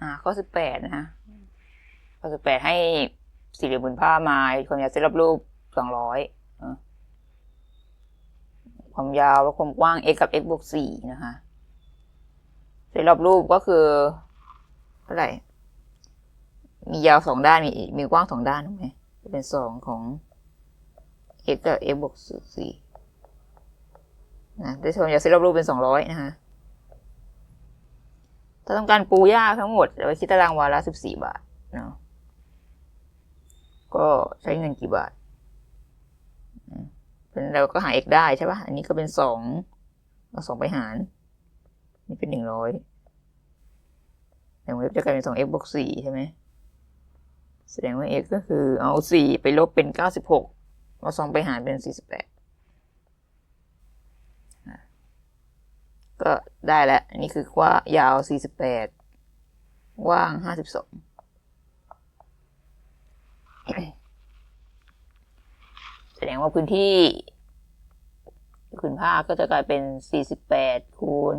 อ่า ข้อสิบแปดนะฮะข้อสิบแปดให้สี่เหลี่ยมผืนผ้ามาความยาวเส้นรอบรูปสองร้อยความยาวและความกว้าง x กับ x บวกสี่นะคะเส้นรอบรูปก็คือเท่าไหร่ มียาวสองด้านมีมีกว้างสองด้านถูกไหมจะเป็นสองของ x กับ x บวกสี่นะได้ความยาวเส้นรอบรูปเป็นสองร้อยนะคะ ถ้าต้องการปูหญ้าทั้งหมดเอาไปคิดตารางวาละสิบสี่บาทเนาะก็ใช้เงินกี่บาทเป็นเราก็หา x ได้ใช่ปะอันนี้ก็เป็นสองเอาสองไปหาร นี่เป็นหนึ่งร้อยแสดงว่า f จะกลายเป็นสอง x บวกสี่ใช่ไหมแสดงว่า x ก็คือเอาสี่ไปลบเป็นเก้าสิบหกเอาสองไปหารเป็นสี่สิบแปด ก็ ได้แล้ว อันนี้คือว่ายาว 48 ว่าง 52 แสดงว่าพื้นที่ผืนผ้าก็จะกลายเป็น 48 คูณ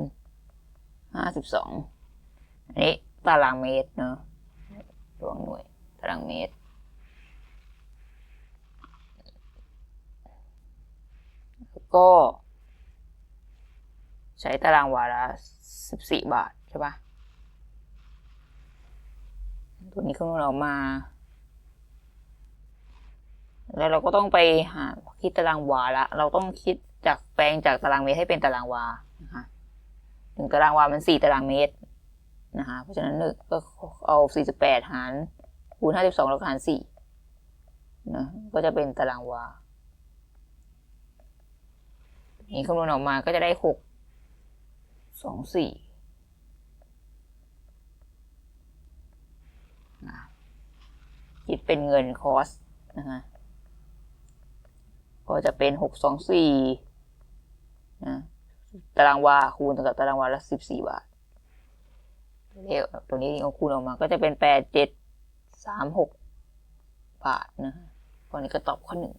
52 อันนี้ตารางเมตรเนอะดวงหน่วยตารางเมตร ก็ ใช้ตารางวาละสิบสี่บาทใช่ปะตัวนี้คำนวณออกมา แล้วเราก็ต้องไปหาคิดตารางวาละ เราต้องคิดจากแปลงจากตารางเมตรให้เป็นตารางวา นะคะหนึ่งตารางวา มันสี่ตารางเมตร นะคะ เพราะฉะนั้นก็เอาสี่สิบแปดหารคูณห้าสิบสองแล้วหารสี่นะก็จะเป็นตารางวา นี่คำนวณออกมาก็จะได้หก สองสี่นะคิดเป็นเงินคอสนะฮะก็จะเป็นหกสองสี่นะตารางวาคูณกับตารางวาละสิบสี่บาทเลขตัวนี้เอาคูณออกมา ก็จะเป็นแปดเจ็ดสามหกบาทนะฮะข้อนี้ก็ตอบข้อหนึ่ง